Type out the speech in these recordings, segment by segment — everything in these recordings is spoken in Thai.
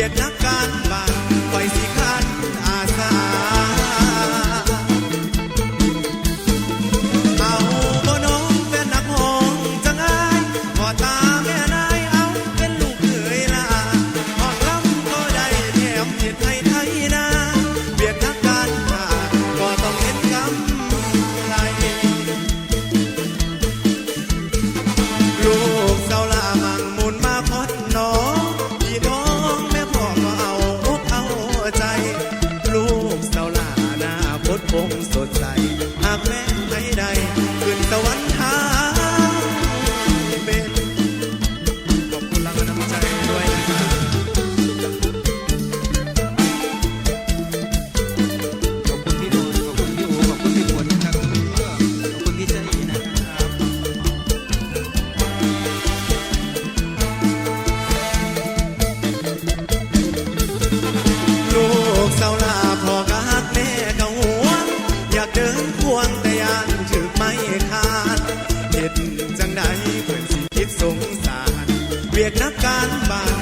เวียดนักการบ้านคอสิขา คงสดใส หากแม้ใครใดขึ้นสวรรค์ ตุรักการบ้าน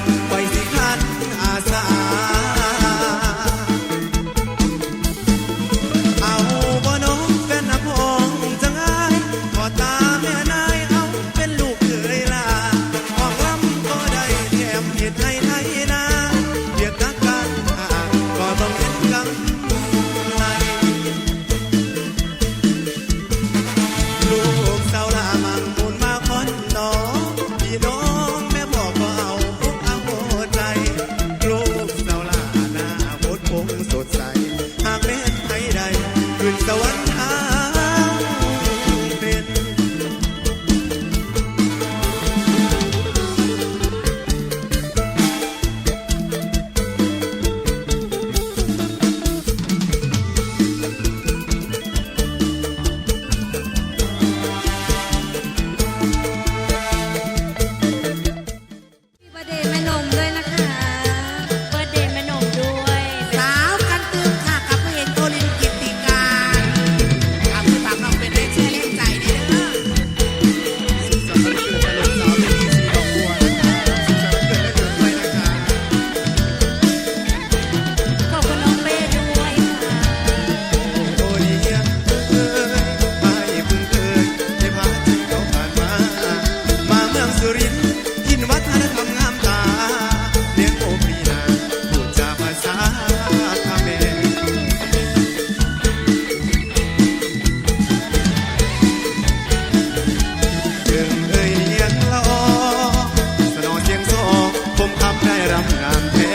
ามใด้รำบงานแท้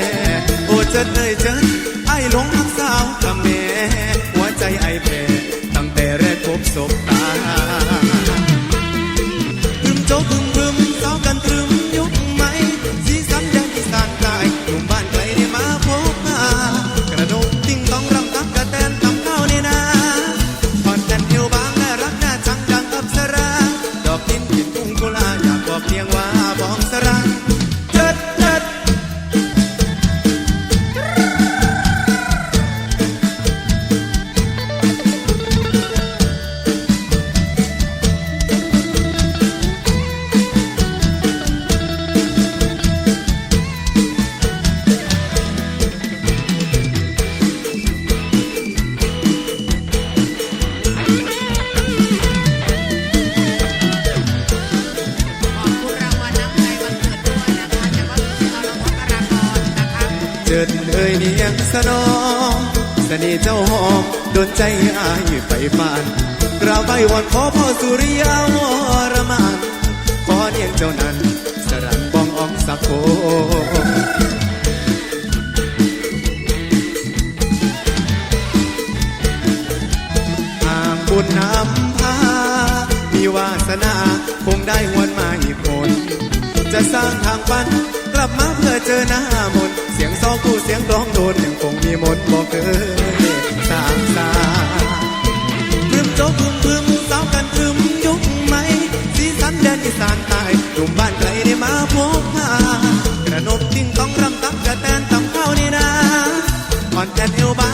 โอ้เจิเอ้ยจิไอ้หลงสาวกับแม่ เดิดเอ่ยเนียงสนองสนีเจ้าหอมโดนใจอายไฟฟานเราไปวันขอพ่อสุริยาวรมานขอเนียงเจ้านั้นสรันบ้องอองสักโคอาบุญนำพามีวาสนาคงได้หวนมาอีกคน จะสร้างทางปันกลับมาเพื่อเจอหน้ามน เสียงซอกูเสียงร้องโดนยังคงมีมนต์บอกเธอสามสาพึมโจกุมพึมสาวกันพึมยุกไหมสีสันแดนอีสานใต้หนุ่มบ้านไกลได้มาพบมากระนบทิ้งต้องรำตักกระแตนตำข้าวนี่นาอ่อนแอนเอวบาง